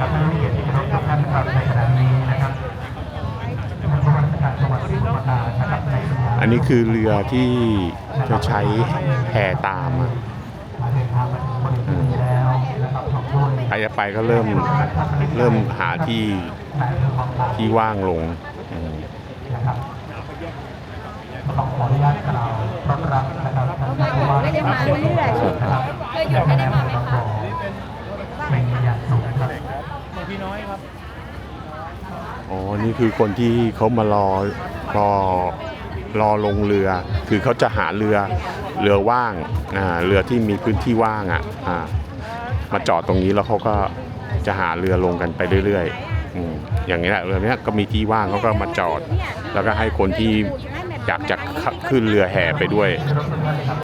ครับท่านผู้เกียรติทุกท่านนะครับในขณะนี้นะครับอันนี้คือเรือที่จะใช้แห่ตามอะะใครจะไปก็เริ่มเริ่มหาที่ที่ว่างลงอืมนะครับขออนุญาตกล่าวต้อนรับนะครับเคยหยุดไม่ได้มาไหมคะ อ๋อ นี่คือคนที่เขามารอรอรอลงเรือ คือเขาจะหาเรือเรือว่างอ่าเรือที่มีพื้นที่ว่างอะอ่ามาจอดตรงนี้แล้วเขาก็จะหาเรือลงกันไปเรื่อยๆอืมอย่างนี้แหละเรือเนี้ยก็มีที่ว่างเขาก็มาจอด แล้วก็ให้คนที่อยากจะขึ้นเรือแห่ไปด้วย